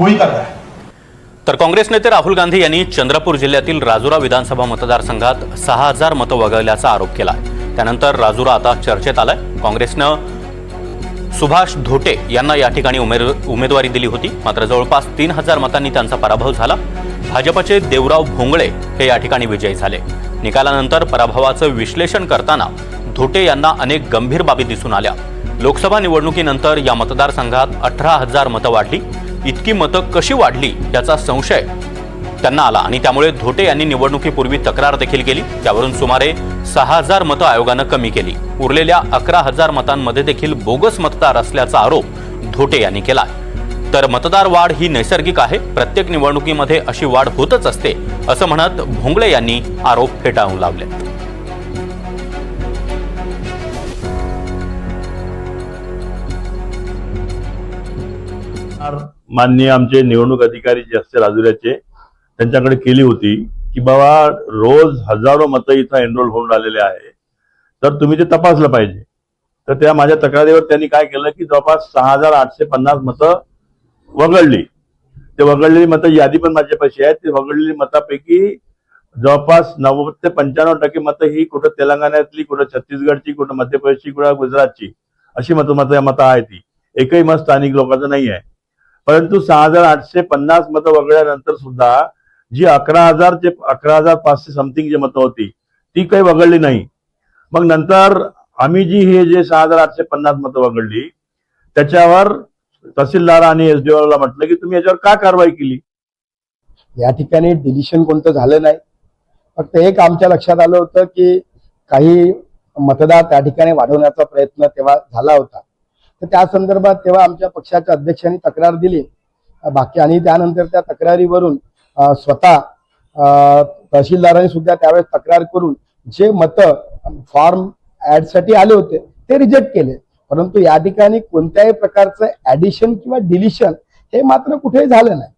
वही कर रहा है तर काँग्रेस नेते राहुल गांधी यांनी चंद्रपूर जिल्ह्यातील राजुरा विधानसभा मतदारसंघात सहा हजार मतं वगळल्याचा आरोप केला त्यानंतर राजुरा आता चर्चेत आलाय. काँग्रेसनं सुभाष धोटे यांना या ठिकाणी उमेद उमेदवारी दिली होती. मात्र जवळपास तीन हजार मतांनी त्यांचा पराभव झाला. भाजपचे देवराव भोंगळे हे या ठिकाणी विजयी झाले. निकालानंतर पराभवाचं विश्लेषण करताना धोटे यांना अनेक गंभीर बाबी दिसून आल्या. लोकसभा निवडणुकीनंतर या मतदारसंघात अठरा हजार मतं वाढली. इतकी मतं कशी वाढली याचा संशय त्यांना आला. आणि त्यामुळे धोटे यांनी निवडणुकीपूर्वी तक्रार देखील केली. त्यावरून सुमारे सहा हजार मतं आयोगानं कमी केली. उरलेल्या अकरा हजार मतांमध्ये देखील बोगस मतदार असल्याचा आरोप धोटे यांनी केला तर मतदार वाढ ही नैसर्गिक आहे. प्रत्येक निवडणुकीमध्ये अशी वाढ होतच असते असं म्हणत भोंगळे यांनी आरोप फेटाळून लावले. माननीय आमचे निवडणूक अधिकारी जे असते राजुऱ्याचे त्यांच्याकडे केली होती की बाबा रोज हजारो मतं इथं एनरोल होऊन राहिलेले आहे. तर तुम्ही ते तपासलं पाहिजे. तर त्या माझ्या तक्रारीवर त्यांनी काय केलं की जवळपास सहा हजार आठशे पन्नास मतं वगळली. ते वगळलेली मतं यादी पण माझ्यापाशी आहे ते वगळलेली मतापैकी जवळपास नव्वद ते पंच्याण्णव टक्के मतं ही कुठं तेलंगणातली कुठं छत्तीसगडची कुठं मध्य प्रदेशची कुठं गुजरातची अशी मतं मतं मतं आहे ती एकही मत स्थानिक लोकांचं नाही आहे. परंतु सहा हजार आठशे पन्नास मतं वगळल्यानंतर सुद्धा जी अकरा हजारचे अकरा हजार पाचशे समथिंग जी मतं होती ती काही वगळली नाही. मग नंतर आम्ही जी हे जे सहा हजार आठशे पन्नास मतं वगळली त्याच्यावर तहसीलदार आणि एसडीओला म्हटलं की तुम्ही याच्यावर का कारवाई केली? या ठिकाणी डिलिशन कोणतं झालं नाही. फक्त एक आमच्या लक्षात आलं होतं की काही मतदार त्या ठिकाणी वाढवण्याचा प्रयत्न तेव्हा झाला होता. तर त्या संदर्भात तेव्हा आमच्या पक्षाच्या अध्यक्षांनी तक्रार दिली. बाकी आणि त्यानंतर त्या तक्रारीवरून स्वतः तहसीलदारांनी सुद्धा त्यावेळेस तक्रार करून जे मतं फॉर्म ऍडसाठी आले होते ते रिजेक्ट केले. परंतु या ठिकाणी कोणत्याही प्रकारचं ऍडिशन किंवा डिलिशन हे मात्र कुठेही झालं नाही.